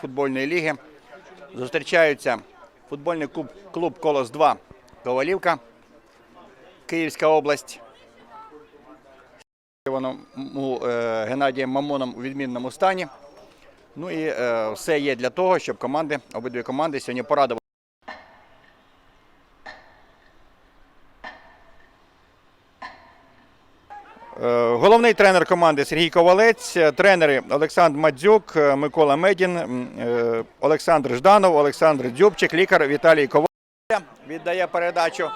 футбольної ліги. Зустрічаються футбольний клуб, клуб Колос 2 Ковалівка, Київська область. Е, Геннадієм Мамоном у відмінному стані. Ну і е, все є для того, щоб команди, обидві команди сьогодні порадували. Е, Головний тренер команди Сергій Ковалець, е, тренери Олександр Мадзюк, е, Микола Медін, е, Олександр Жданов, Олександр Дзюбчик, лікар Віталій Ковалець. Віддає передачу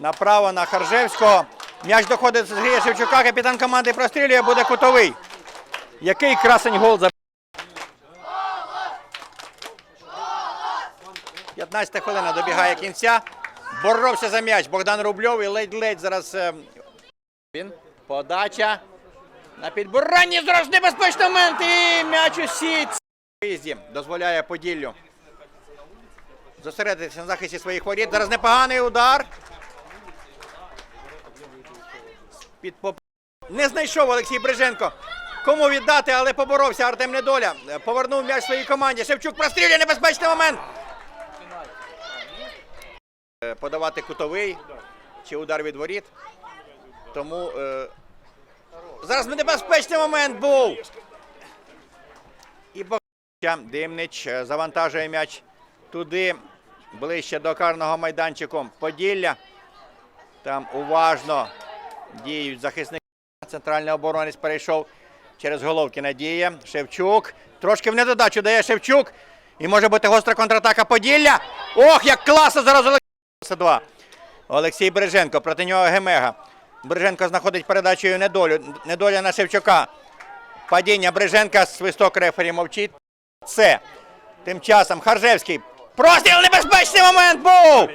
направо на Харжевського. М'яч доходить з Сергія Шевчука, капітан команди прострілює, буде кутовий. Який красень гол за 15 хвилина добігає кінця. Боровся за м'яч Богдан Рубльов і ледь-ледь зараз е, він. Подача. На підбиранні зараз небезпечний момент і м'яч у. Виїзді дозволяє Поділлю зосередитися на захисті своїх воріт. Зараз непоганий удар. Під поп... Не знайшов Олексій Бриженко. Кому віддати, але поборовся Артем Недоля. Повернув м'яч своїй команді. Шевчук прострілює небезпечний момент. Е, Подавати кутовий чи удар від воріт. Тому е, зараз небезпечний момент був. І Богдан Димнич е, завантажує м'яч туди, ближче до карного майданчику Поділля. Там уважно діють захисники. Центральний оборонець перейшов через головки Надія. Шевчук. Трошки в недодачу дає Шевчук. І може бути гостра контратака Поділля. Ох, як класно зараз Олексій. Олексій Береженко. Проти нього Гемега. Береженко знаходить передачею недолю. Недоля на Шевчука. Падіння Бриженка, свисток рефері мовчить. Це. Тим часом Харжевський. Простріл небезпечний момент був!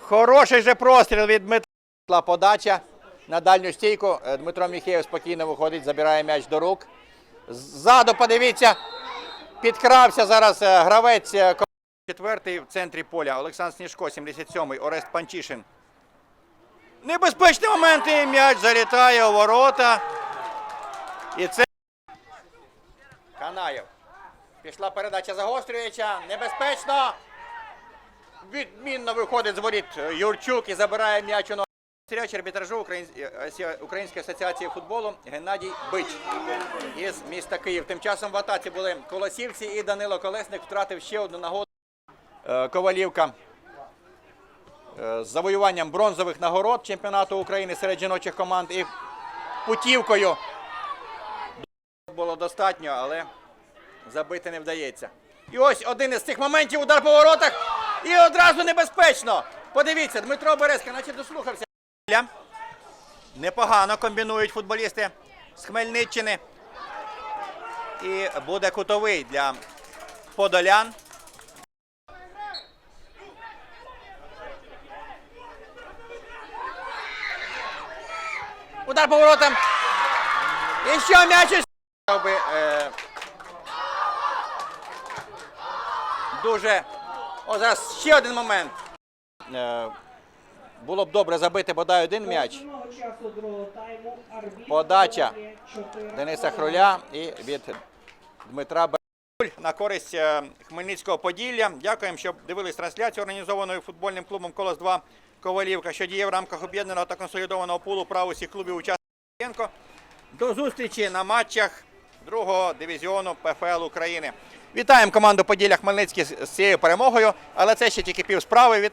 Хороший же простріл від Дмитра. Подача на дальню стійку. Е, Дмитро Міхеєв спокійно виходить, забирає м'яч до рук. Ззаду, подивіться, підкрався зараз е, гравець. Е, Четвертий в центрі поля. Олександр Сніжко, 77-й. Орест Панчишин. Небезпечний момент і м'яч залітає у ворота. І це Канаєв. Пішла передача загострююча. Небезпечно. Відмінно виходить з воріт Юрчук і забирає м'яч у. Стріляч арбітражу е, Української асоціації футболу Геннадій Бич із міста Київ. Тим часом в атаці були Колосівці і Данило Колесник втратив ще одну нагоду. Е, Ковалівка е, з завоюванням бронзових нагород чемпіонату України серед жіночих команд і путівкою було достатньо, але забити не вдається. І ось один із цих моментів удар по воротах. І одразу небезпечно. Подивіться, Дмитро Березка, наче дослухався. Непогано комбінують футболісти з Хмельниччини. І буде кутовий для подолян. Удар по воротам. І що м'яч е, дуже. О, зараз ще один момент. Е, було б добре забити бодай один м'яч. Подача Дениса Хруля і від Дмитра Беруль на користь е, Хмельницького Поділля. Дякуємо, що дивились трансляцію, організованою футбольним клубом Колос 2 Ковалівка, що діє в рамках об'єднаного та консолідованого пулу прав усіх клубів учасників. До зустрічі на матчах другого дивізіону ПФЛ України. Вітаємо команду Поділля Хмельницький з цією перемогою, але це ще тільки пів справи.